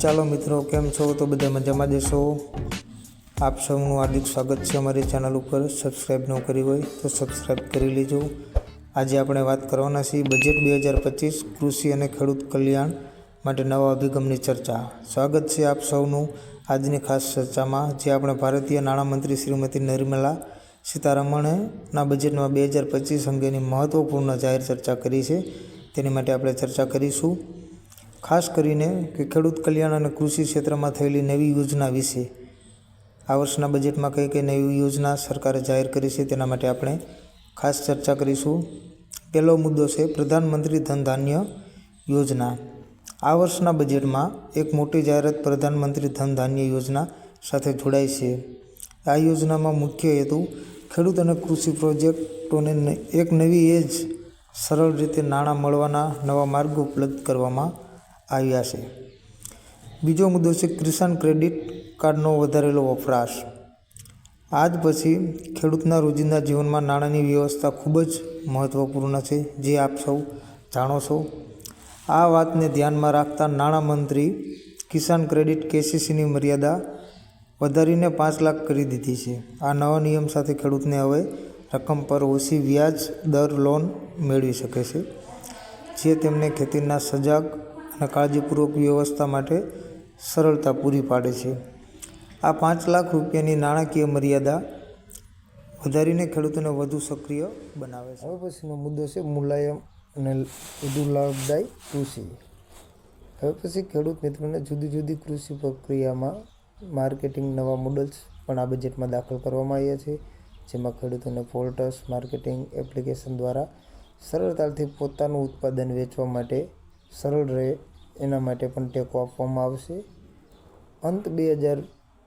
ચાલો મિત્રો, કેમ છો? તો બધા મજામાં દેશો આપ સૌનું હાર્દિક સ્વાગત છે અમારી ચેનલ ઉપર. સબસ્ક્રાઈબ ન કરી હોય તો સબસ્ક્રાઈબ કરી લેજો. આજે આપણે વાત કરવાના છીએ બજેટ બે હજાર પચીસ, કૃષિ અને ખેડૂત કલ્યાણ માટે નવા અભિગમની ચર્ચા. સ્વાગત છે આપ સૌનું આજની ખાસ ચર્ચામાં, જે આપણે ભારતીય નાણામંત્રી શ્રીમતી નિર્મલા સીતારમણના બજેટમાં બે હજાર પચીસ અંગેની મહત્ત્વપૂર્ણ જાહેર ચર્ચા કરી છે. તેની માટે આપણે ચર્ચા કરીશું. ખાસ કરીને કે ખેડૂત કલ્યાણ અને કૃષિ ક્ષેત્રમાં થયેલી નવી યોજના વિશે. આ વર્ષના બજેટમાં કઈ કઈ નવી યોજના સરકારે જાહેર કરી છે તેના માટે આપણે ખાસ ચર્ચા કરીશું. પહેલો મુદ્દો છે પ્રધાનમંત્રી ધન ધાન્ય યોજના. આ વર્ષના બજેટમાં એક મોટી જાહેરાત પ્રધાનમંત્રી ધન ધાન્ય યોજના સાથે જોડાઈ છે. આ યોજનામાં મુખ્ય હેતુ ખેડૂત અને કૃષિ પ્રોજેક્ટોને એક નવી એજ સરળ રીતે નાણાં મળવાના નવા માર્ગો ઉપલબ્ધ કરવામાં આવ્યા છે. બીજો મુદ્દો છે કિસાન ક્રેડિટ કાર્ડનો વધારેલો વપરાશ. આજ પછી ખેડૂતના રોજિંદા જીવનમાં નાણાંની વ્યવસ્થા ખૂબ જ મહત્ત્વપૂર્ણ છે, જે આપ સૌ જાણો છો. આ વાતને ધ્યાનમાં રાખતા નાણામંત્રી કિસાન ક્રેડિટ કેસીસીની મર્યાદા વધારીને પાંચ લાખ કરી દીધી છે. આ નવા નિયમ સાથે ખેડૂતને હવે રકમ પર ઓછી વ્યાજ દર લોન મેળવી શકે છે, જે તેમને ખેતીના સજાગ અને કાળજીપૂર્વક વ્યવસ્થા માટે સરળતા પૂરી પાડે છે. આ પાંચ લાખ રૂપિયાની નાણાકીય મર્યાદા વધારીને ખેડૂતોને વધુ સક્રિય બનાવે છે. હવે પછીનો મુદ્દો છે મુલાયમ અને વધુ લાભદાયી કૃષિ. હવે પછી ખેડૂત મિત્રોને જુદી જુદી કૃષિ પ્રક્રિયામાં માર્કેટિંગ નવા મોડલ્સ પણ આ બજેટમાં દાખલ કરવામાં આવ્યા છે, જેમાં ખેડૂતોને પોર્ટસ માર્કેટિંગ એપ્લિકેશન દ્વારા સરળતાથી પોતાનું ઉત્પાદન વેચવા માટે સરળ રહે એના માટે પણ ટેકો આપવામાં આવશે. અંત બે હજાર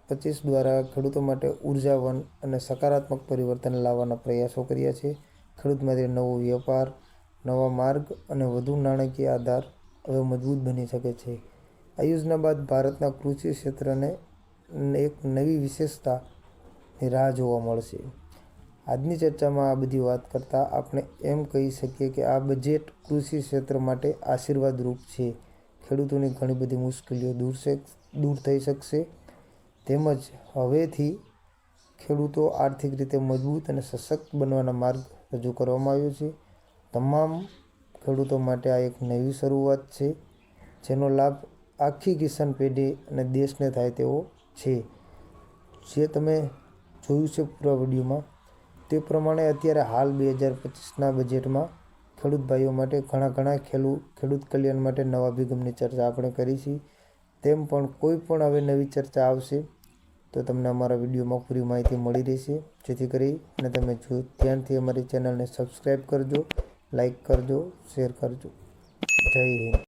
પચીસ દ્વારા ખેડૂતો માટે ઉર્જાવન અને સકારાત્મક પરિવર્તન લાવવાના પ્રયાસો કર્યા છે. ખેડૂત માટે નવો વેપાર નવા માર્ગ અને વધુ નાણાકીય આધાર હવે મજબૂત બની શકે છે. આ યોજના બાદ ભારતના કૃષિ ક્ષેત્રને એક નવી વિશેષતાની રાહ જોવા મળશે. આજની ચર્ચામાં આ બધી વાત કરતાં આપણે એમ કહી શકીએ કે આ બજેટ કૃષિ ક્ષેત્ર માટે આશીર્વાદરૂપ છે. ખેડૂતોની ઘણી બધી મુશ્કેલીઓ દૂર દૂર થઈ શકશે. તેમજ હવેથી ખેડૂતો આર્થિક રીતે મજબૂત અને સશક્ત બનવાના માર્ગ રજૂ કરવામાં આવ્યો છે. તમામ ખેડૂતો માટે આ એક નવી શરૂઆત છે, જેનો લાભ આખી કિસાન પેઢી અને દેશને થાય તેવો છે. જે તમે જોયું છે પૂરા વિડીયોમાં તે પ્રમાણે અત્યારે હાલ બે હજાર પચીસના બજેટમાં ખેડૂત ભાઈઓ માટે ઘણા ઘણા ખેડૂ ખેડૂત કલ્યાણ માટે નવા અભિગમની ચર્ચા આપણે કરી છે. તેમ પણ કોઈ પણ હવે નવી ચર્ચા આવશે તો તમને અમારા વિડીયોમાં પૂરી માહિતી મળી રહેશે. જેથી કરી અને તમે જો ધ્યાનથી અમારી ચેનલને સબસ્ક્રાઈબ કરજો લાઈક કરજો શેર કરજો. જય હિન્દ.